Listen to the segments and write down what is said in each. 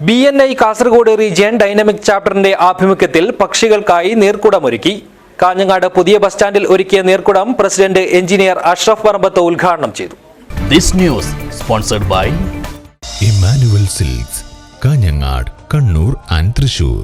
B N I Kasaragod region dynamic ചാപ്റ്ററിന്റെ ആഭിമുഖ്യത്തിൽ പക്ഷികൾക്കായി നീർക്കുടമൊരുക്കി. കാഞ്ഞങ്ങാട് പുതിയ ബസ് സ്റ്റാൻഡിൽ ഒരുക്കിയ നീർക്കുടം പ്രസിഡന്റ് എഞ്ചിനീയർ അഷ്റഫ് പറമ്പത്ത് ഉദ്ഘാടനം ചെയ്തു. This news sponsored by Emmanuel Silks Kanhangad Kannur and Thrissur.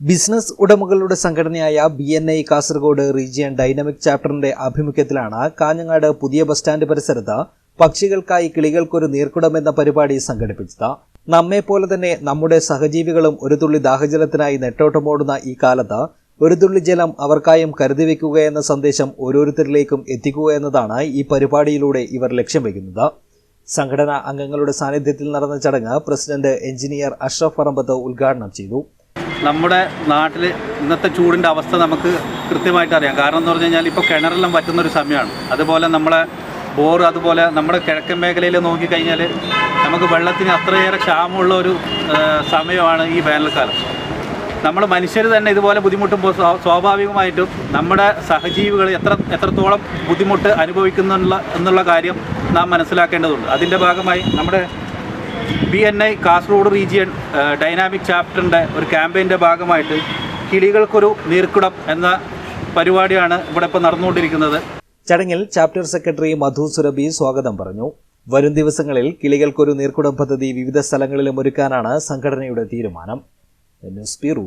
Business ഉടമകളുടെ സംഘടനയായ B N I Kasaragod region dynamic ചാപ്റ്ററിന്റെ ആഭിമുഖ്യത്തിലാണ് കാഞ്ഞങ്ങാട് പുതിയ ബസ് സ്റ്റാൻഡ് പരിസരത്ത് പക്ഷികൾക്കായി കിളികൾക്കൊരു നീർക്കുടം എന്ന പരിപാടി സംഘടിപ്പിച്ചത്. നമ്മെപ്പോലെ തന്നെ നമ്മുടെ സഹജീവികളും ഒരു തുള്ളി ദാഹജലത്തിനായി നെട്ടോട്ടമോടുന്ന ഈ കാലത്ത് ഒരു തുള്ളി ജലം അവർക്കായും കരുതി വെക്കുക എന്ന സന്ദേശം ഓരോരുത്തരിലേക്കും എത്തിക്കുക എന്നതാണ് ഈ പരിപാടിയിലൂടെ ഇവർ ലക്ഷ്യം വയ്ക്കുന്നത് സംഘടനാ അംഗങ്ങളുടെ സാന്നിധ്യത്തിൽ നടന്ന ചടങ്ങ് പ്രസിഡന്റ് എഞ്ചിനീയർ അഷ്റഫ് പറമ്പത്ത് ഉദ്ഘാടനം ചെയ്തു. നമ്മുടെ നാട്ടിൽ ഇന്നത്തെ ചൂടിന്റെ അവസ്ഥ നമുക്ക് കൃത്യമായിട്ട് അറിയാം. കാരണം എന്ന് പറഞ്ഞു കഴിഞ്ഞാൽ ഇപ്പോൾ കിണറെല്ലാം പറ്റുന്ന ഒരു സമയമാണ്. അതുപോലെ നമ്മളെ ബോർ അതുപോലെ നമ്മുടെ കിഴക്കൻ മേഖലയിൽ നോക്കിക്കഴിഞ്ഞാൽ നമുക്ക് വെള്ളത്തിന് അത്രയേറെ ക്ഷാമമുള്ള ഒരു സമയമാണ് ഈ വേനൽക്കാലം. നമ്മൾ മനുഷ്യർ തന്നെ ഇതുപോലെ ബുദ്ധിമുട്ടുമ്പോൾ സ്വാഭാവികമായിട്ടും നമ്മുടെ സഹജീവികൾ എത്ര എത്രത്തോളം ബുദ്ധിമുട്ട് അനുഭവിക്കുന്നുള്ള എന്നുള്ള കാര്യം നാം മനസ്സിലാക്കേണ്ടതുണ്ട്. അതിന്റെ ഭാഗമായി നമ്മുടെ B N I Kasaragod region dynamic ചാപ്റ്ററിന്റെ ഒരു ക്യാമ്പയിന്റെ ഭാഗമായിട്ട് കിളികൾക്കൊരു നീർക്കുടം എന്ന പരിപാടിയാണ് ഇവിടെ ഇപ്പോൾ നടന്നുകൊണ്ടിരിക്കുന്നത്. ചടങ്ങിൽ ചാപ്റ്റർ സെക്രട്ടറി മധു സുരഭി സ്വാഗതം പറഞ്ഞു. വരും ദിവസങ്ങളിൽ കിളികൾക്കൊരു നീർക്കുടം പദ്ധതി വിവിധ സ്ഥലങ്ങളിലും ഒരുക്കാനാണ് സംഘടനയുടെ തീരുമാനം. News bureau